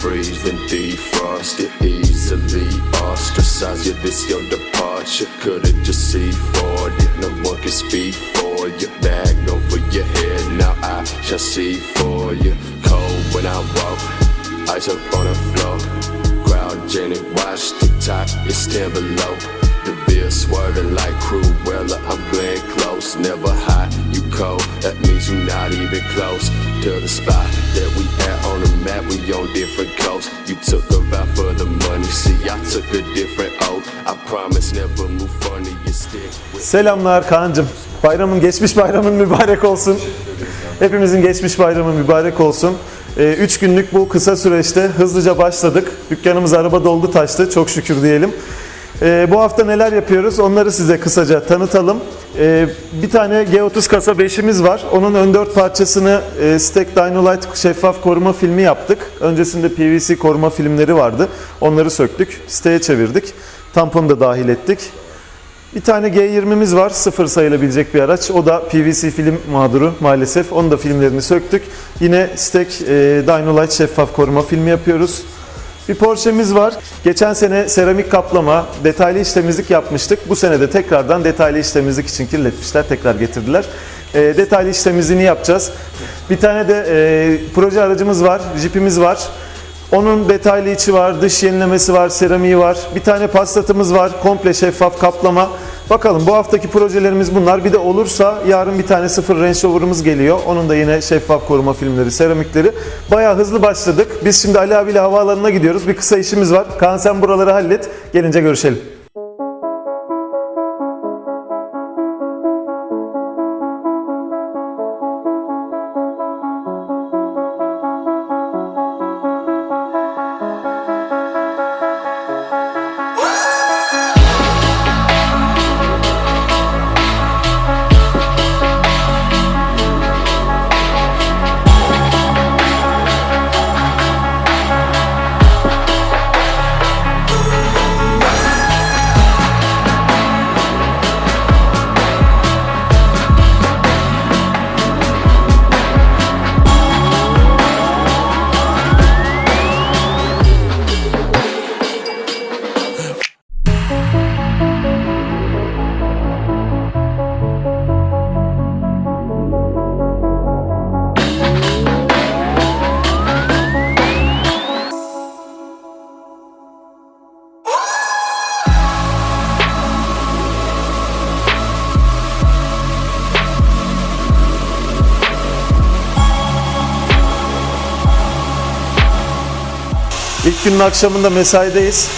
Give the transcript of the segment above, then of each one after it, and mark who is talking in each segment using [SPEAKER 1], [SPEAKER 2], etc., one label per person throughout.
[SPEAKER 1] freeze, then defrost it easily. Ostracize you, this your departure. Couldn't just see forward it, no one can speak for you. Bag over your head, now I shall see for you. Cold when I walk, ice up on the floor. Crowd Jenny, watch the top, it's 10 below. The bill swerving like Cruella, I'm Glenn Close. Never high, you cold, that means you're not even close to the spot that we map. We on different coasts. You took a vow for the money, see, I took a different oath. I promise never move funny, you stick with
[SPEAKER 2] Selamlar Kaan'cım. Bayramın geçmiş bayramın mübarek olsun. Hepimizin geçmiş bayramı mübarek olsun. 3 günlük bu kısa süreçte hızlıca başladık. Dükkanımız araba doldu taştı çok şükür diyelim. Ee, bu hafta neler yapıyoruz onları size kısaca tanıtalım. Ee, bir tane G30 kasa 5'imiz var. Onun ön dört parçasını e, Stack Dynolite şeffaf koruma filmi yaptık. Öncesinde PVC koruma filmleri vardı. Onları söktük, siteye çevirdik. Tamponu da dahil ettik. Bir tane G20'miz var. Sıfır sayılabilecek bir araç. O da PVC film mağduru maalesef. Onun da filmlerini söktük. Yine Stack e, Dynolite şeffaf koruma filmi yapıyoruz. Bir Porsche'miz var. Geçen sene seramik kaplama, detaylı iş temizlik yapmıştık. Bu sene de tekrardan detaylı iş temizlik için kirletmişler. Tekrar getirdiler. E, detaylı iş temizliğini yapacağız. Bir tane de e, proje aracımız var. Jeep'imiz var. Onun detaylı içi var, dış yenilemesi var, seramiği var. Bir tane pastatımız var, komple şeffaf kaplama. Bakalım bu haftaki projelerimiz bunlar. Bir de olursa yarın bir tane sıfır Range Rover'ımız geliyor. Onun da yine şeffaf koruma filmleri, seramikleri. Bayağı hızlı başladık. Biz şimdi Ali abiyle havaalanına gidiyoruz. Bir kısa işimiz var. Kaan sen buraları hallet. Gelince görüşelim. İlk günün akşamında mesaideyiz.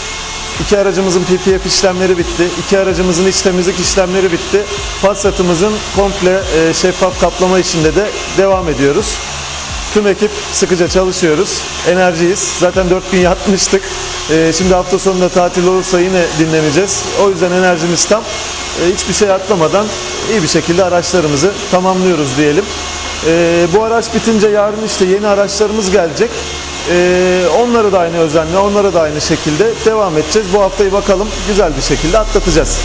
[SPEAKER 2] İki aracımızın PPF işlemleri bitti. İki aracımızın iç temizlik işlemleri bitti. Passat'ımızın komple e, şeffaf kaplama işinde de devam ediyoruz. Tüm ekip sıkıca çalışıyoruz. Enerjiyiz. Zaten 4 gün yatmıştık. E, Şimdi hafta sonunda tatil olursa yine dinleneceğiz. O yüzden enerjimiz tam. E, Hiçbir şey atlamadan iyi bir şekilde araçlarımızı tamamlıyoruz diyelim. Bu araç bitince yarın işte yeni araçlarımız gelecek. Ee, onları da aynı özenle, onlara da aynı şekilde devam edeceğiz. Bu haftayı bakalım güzel bir şekilde atlatacağız.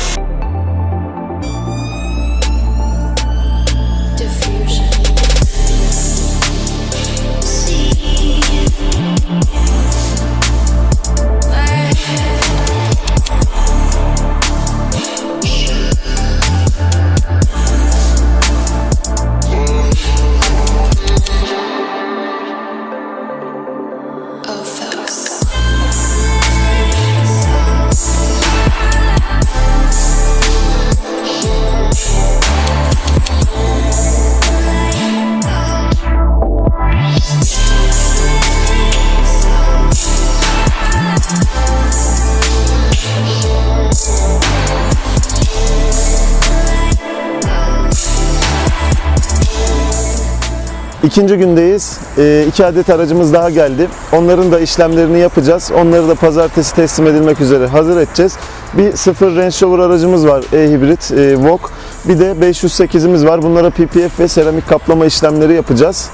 [SPEAKER 2] İkinci gündeyiz. Ee, iki adet aracımız daha geldi. Onların da işlemlerini yapacağız. Onları da pazartesi teslim edilmek üzere hazır edeceğiz. Bir sıfır Range Rover aracımız var e-hibrit e, Vogue. Bir de 508'imiz var. Bunlara PPF ve seramik kaplama işlemleri yapacağız.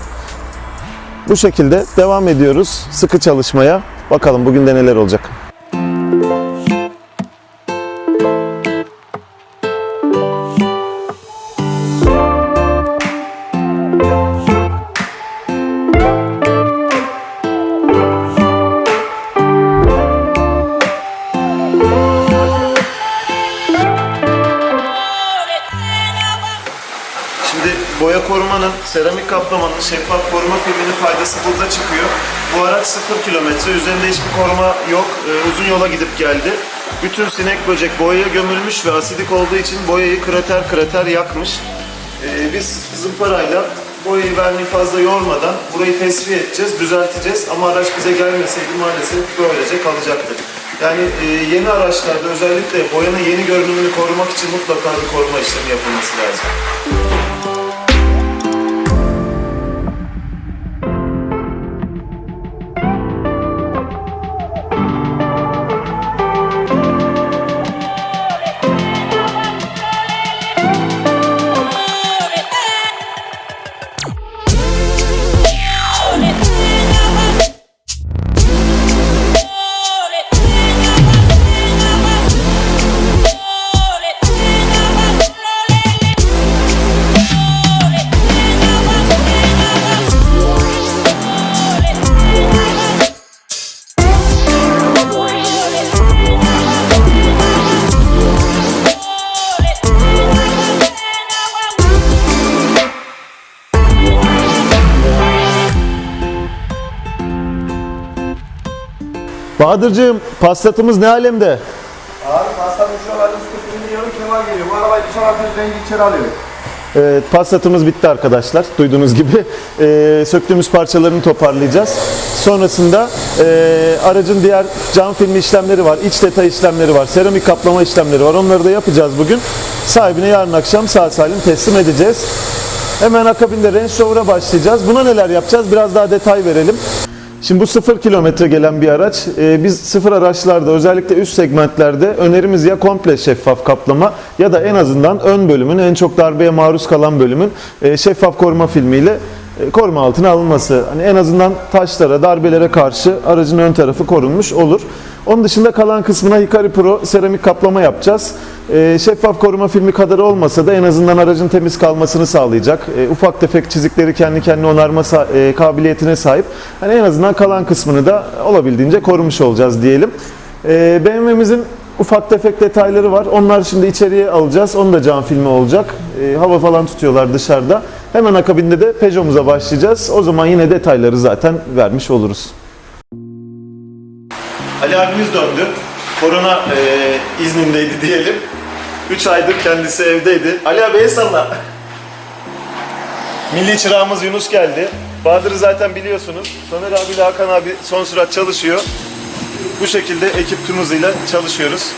[SPEAKER 2] Bu şekilde devam ediyoruz sıkı çalışmaya. Bakalım bugün de neler olacak. korumanın, kaplamanın, şeffaf koruma filminin faydası burada çıkıyor. Bu araç 0 kilometre, üzerinde hiçbir koruma yok. Ee, uzun yola gidip geldi. Bütün sinek böcek boyaya gömülmüş ve asidik olduğu için boyayı krater krater yakmış. Ee, biz zımparayla boyayı vermeyi fazla yormadan burayı tesviye edeceğiz, düzelteceğiz ama araç bize gelmeseydi maalesef böylece kalacaktı. Yani e, yeni araçlarda özellikle boyanın yeni görünümünü korumak için mutlaka bir koruma işlemi yapılması lazım. Bahadır'cığım paslatımız ne alemde?
[SPEAKER 3] Abi pastanın şuralarını sıkıntı biliyorum Kemal geliyor. Bu arabayı dışarı atıyoruz rengi içeri alıyor.
[SPEAKER 2] Evet, Passat'ımız bitti arkadaşlar. Duyduğunuz gibi. Ee, söktüğümüz parçalarını toparlayacağız. Sonrasında ee, aracın diğer cam filmi işlemleri var, iç detay işlemleri var, seramik kaplama işlemleri var. Onları da yapacağız bugün. Sahibine yarın akşam sağ salim teslim edeceğiz. Hemen akabinde Range Rover'a başlayacağız. Buna neler yapacağız? Biraz daha detay verelim. Şimdi bu sıfır kilometre gelen bir araç. Ee, biz sıfır araçlarda özellikle üst segmentlerde önerimiz ya komple şeffaf kaplama ya da en azından ön bölümün en çok darbeye maruz kalan bölümün e, şeffaf koruma filmiyle e, koruma altına alınması. Hani en azından taşlara, darbelere karşı aracın ön tarafı korunmuş olur. Onun dışında kalan kısmına Hikari Pro seramik kaplama yapacağız. E, şeffaf koruma filmi kadar olmasa da en azından aracın temiz kalmasını sağlayacak. E, ufak tefek çizikleri kendi kendine onarma e, kabiliyetine sahip. Hani en azından kalan kısmını da olabildiğince korumuş olacağız diyelim. E, BMW'mizin ufak tefek detayları var. Onlar şimdi içeriye alacağız. Onun da cam filmi olacak. E, hava falan tutuyorlar dışarıda. Hemen akabinde de Peugeot'umuza başlayacağız. O zaman yine detayları zaten vermiş oluruz. Ali abimiz döndü. Korona e, iznindeydi diyelim. 3 aydır kendisi evdeydi. Ali abi el salla. Milli çırağımız Yunus geldi. Bahadır'ı zaten biliyorsunuz. Soner abiyle Hakan abi son sürat çalışıyor. Bu şekilde ekip tüm hızıyla çalışıyoruz.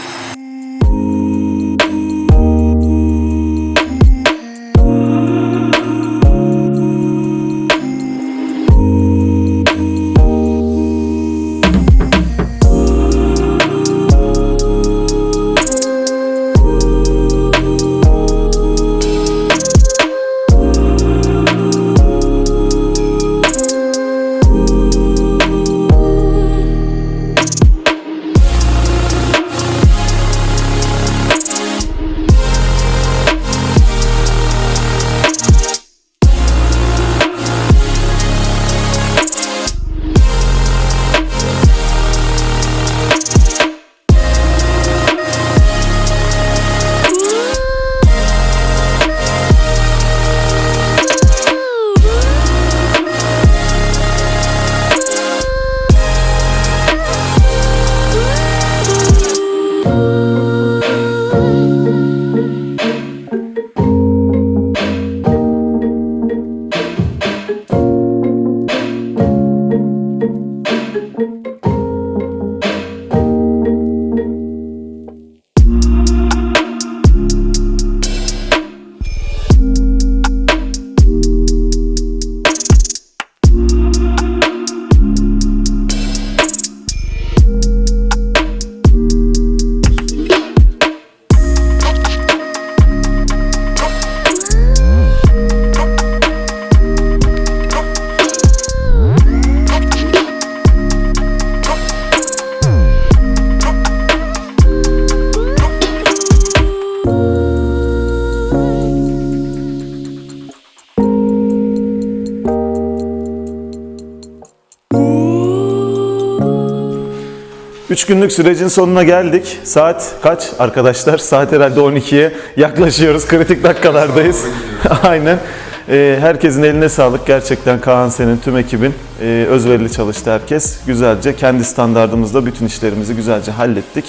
[SPEAKER 2] Üç günlük sürecin sonuna geldik. Saat kaç arkadaşlar? Saat herhalde 12'ye yaklaşıyoruz. Kritik dakikalardayız. Aynen. Ee, herkesin eline sağlık. Gerçekten Kaan senin, tüm ekibin e, özverili çalıştı herkes. Güzelce kendi standardımızda bütün işlerimizi güzelce hallettik.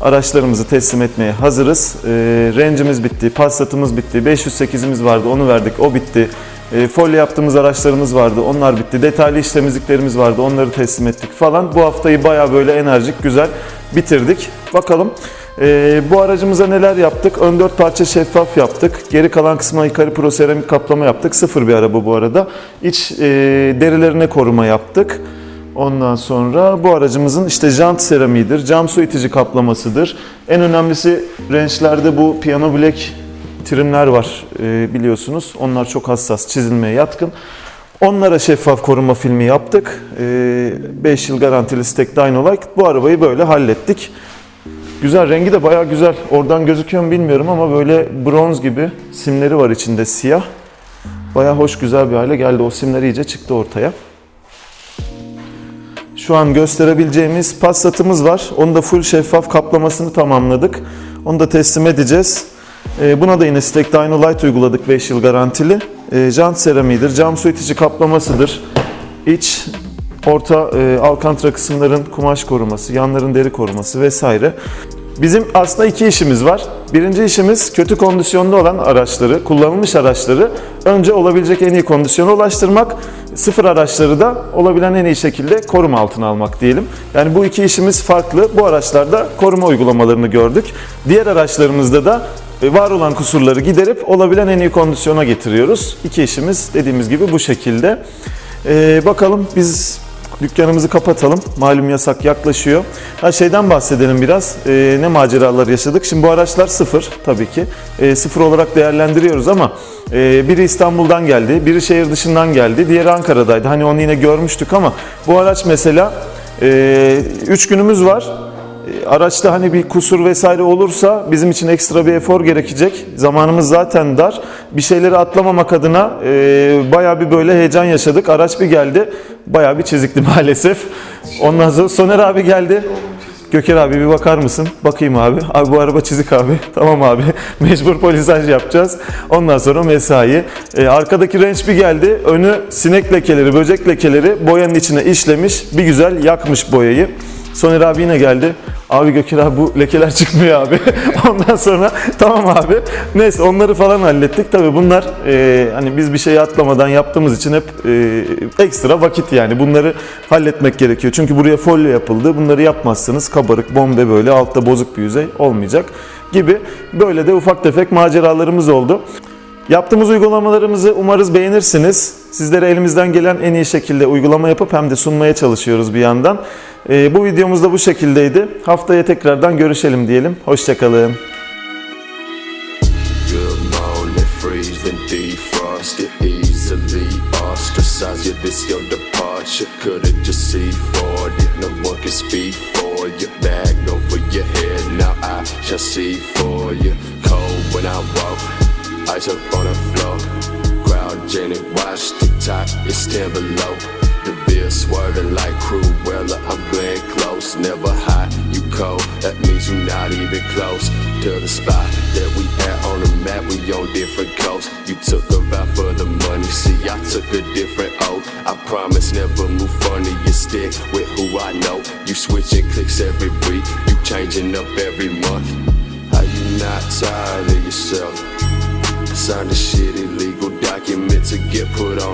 [SPEAKER 2] Araçlarımızı teslim etmeye hazırız. Ee, Range'imiz bitti, Passat'ımız bitti, 508'imiz vardı onu verdik, o bitti. E, folyo yaptığımız araçlarımız vardı, onlar bitti. Detaylı iş temizliklerimiz vardı, onları teslim ettik falan. Bu haftayı baya böyle enerjik, güzel bitirdik. Bakalım e, bu aracımıza neler yaptık? Ön dört parça şeffaf yaptık. Geri kalan kısmına yukarı pro seramik kaplama yaptık. Sıfır bir araba bu arada. İç e, derilerine koruma yaptık. Ondan sonra bu aracımızın işte jant seramiğidir, cam su itici kaplamasıdır. En önemlisi rençlerde bu piano black trimler var e, biliyorsunuz. Onlar çok hassas, çizilmeye yatkın. Onlara şeffaf koruma filmi yaptık. 5 yıl garantili Stek Dynolite. Bu arabayı böyle hallettik. Güzel, rengi de bayağı güzel. Oradan gözüküyor mu bilmiyorum ama böyle bronz gibi simleri var içinde siyah. Bayağı hoş, güzel bir hale geldi. O simler iyice çıktı ortaya. Şu an gösterebileceğimiz Passat'ımız var. Onu da full şeffaf kaplamasını tamamladık. Onu da teslim edeceğiz. Ee, Buna da yine Stek Dynolite uyguladık 5 yıl garantili. Ee, Jant seramiğidir, cam su itici kaplamasıdır. İç, orta e, alkantra kısımların kumaş koruması, yanların deri koruması vesaire. Bizim aslında iki işimiz var. Birinci işimiz kötü kondisyonda olan araçları, kullanılmış araçları önce olabilecek en iyi kondisyona ulaştırmak, sıfır araçları da olabilen en iyi şekilde koruma altına almak diyelim. Yani bu iki işimiz farklı. Bu araçlarda koruma uygulamalarını gördük. Diğer araçlarımızda da var olan kusurları giderip olabilen en iyi kondisyona getiriyoruz. İki işimiz dediğimiz gibi bu şekilde. Ee, bakalım biz dükkanımızı kapatalım. Malum yasak yaklaşıyor. Ha şeyden bahsedelim biraz. Ee, ne maceralar yaşadık. Şimdi bu araçlar sıfır tabii ki. Ee, sıfır olarak değerlendiriyoruz ama e, biri İstanbul'dan geldi, biri şehir dışından geldi, diğeri Ankara'daydı. Hani onu yine görmüştük ama bu araç mesela 3 günümüz var. E, Araçta hani bir kusur vesaire olursa bizim için ekstra bir efor gerekecek. Zamanımız zaten dar. Bir şeyleri atlamamak adına e, bayağı bir böyle heyecan yaşadık. Araç bir geldi. Bayağı bir çizikli maalesef. Ondan sonra Soner abi geldi. Göker abi bir bakar mısın? Bakayım abi. Abi bu araba çizik abi. Tamam abi. Mecbur polisaj yapacağız. Ondan sonra mesai. E, arkadaki renç bir geldi. Önü sinek lekeleri, böcek lekeleri boyanın içine işlemiş. Bir güzel yakmış boyayı. Soner abi yine geldi. Abi Göker abi bu lekeler çıkmıyor abi. Ondan sonra tamam abi. Neyse onları falan hallettik. Tabii bunlar e, hani biz bir şey atlamadan yaptığımız için hep e, ekstra vakit yani. Bunları halletmek gerekiyor. Çünkü buraya folyo yapıldı. Bunları yapmazsanız kabarık, bombe böyle altta bozuk bir yüzey olmayacak gibi. Böyle de ufak tefek maceralarımız oldu. Yaptığımız uygulamalarımızı umarız beğenirsiniz. Sizlere elimizden gelen en iyi şekilde uygulama yapıp hem de sunmaya çalışıyoruz bir yandan. Ee, bu videomuz da bu şekildeydi. Haftaya tekrardan görüşelim diyelim. Hoşçakalın.
[SPEAKER 1] Cold when I walk, ice up on the floor. Crowd Jenny, watch the top, it's 10 below. The beer swerving like Cruella, I'm getting close. Never hot, you cold, that means you're not even close to the spot that we at on the map. We on different coasts. You took a vow for the money, see, I took a different oath. I promise never move funny. You stick with who I know. You switching clicks every week, you changing up every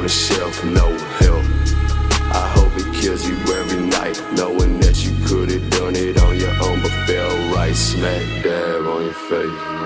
[SPEAKER 1] a shelf. No help. I hope it kills you every night, knowing that you could have done it on your own, but fell right smack dab on your face.